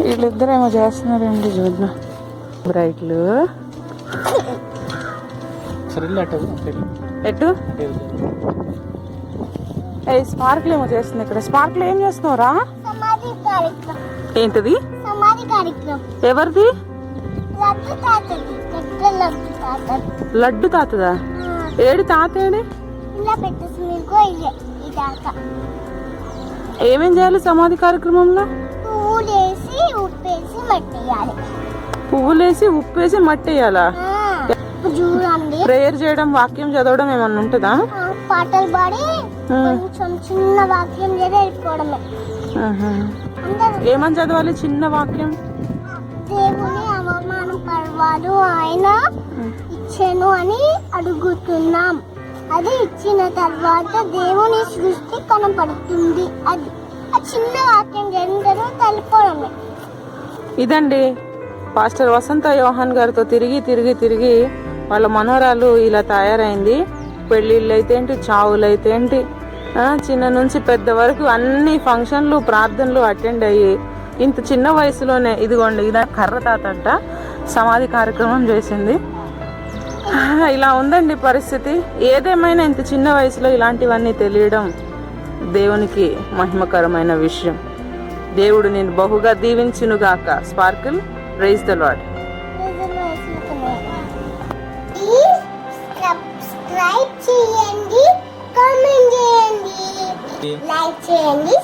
వీళ్ళిద్దరేమో చేస్తున్నారండి చూద్దాం. బ్రైట్లు. ఎటు. ఏ స్పార్క్లు ఏమో చేస్తుంది ఇక్కడ. స్పార్క్లు ఏం చేస్తున్నావురా? కార్యక్రమం. ఏంటిది? సమాధి కార్యక్రమం. ఎవరిది? లడ్డు తాతది. ఏడి తాత ఏడి? ఇలా పెట్టేసి మీకు ఇదే ఇదాకా ఏమేం చేయాలి సమాధి కార్యక్రమంలో? మట్టేయాలి పువ్వులేసి ఉప్పేసి మట్టేయాలా? ఆ, ఇప్పుడు చూడండి. ప్రేయర్ చేయడం వాక్యం చదవడం ఏమన్నా ఉంటుందా? పాటలు పాడి. కొంచెం చిన్న వాక్యం చేసి వెళ్ళిపోవడమే. ఏమని చదవాలి చిన్న వాక్యం? దేవుని అవమానం పర్వాలు ఆయన ఇచ్చాను అని అడుగుతున్నాం. అది ఇచ్చిన తర్వాత దేవుని సృష్టి కనపడుతుంది. అది. ఆ చిన్న వాక్యం జరిగిన తెలిపోవడమే ఇదండి పాస్టర్ వసంత యోహాన్ గారితో తిరిగి తిరిగి తిరిగి వాళ్ళ మనోరాలు ఇలా తయారైంది. పెళ్ళిళ్ళు అయితే ఏంటి చావులు అయితే ఏంటి చిన్న నుంచి పెద్ద వరకు అన్ని ఫంక్షన్లు ప్రార్థనలు అటెండ్ అయ్యి ఇంత చిన్న వయసులోనే ఇదిగోండి ఇదా కర్ర తాత అంట సమాధి కార్యక్రమం చేసింది. ఇలా ఉందండి పరిస్థితి. ఏదేమైనా ఇంత చిన్న వయసులో ఇలాంటివన్నీ తెలియడం దేవునికి మహిమకరమైన విషయం. దేవుడు నేను బహుగా దీవించునుగాక. స్పార్కిల్ రైజ్ ద లాడ్ చేయండి కామెంట్ చేయండి లైక్ చేయండి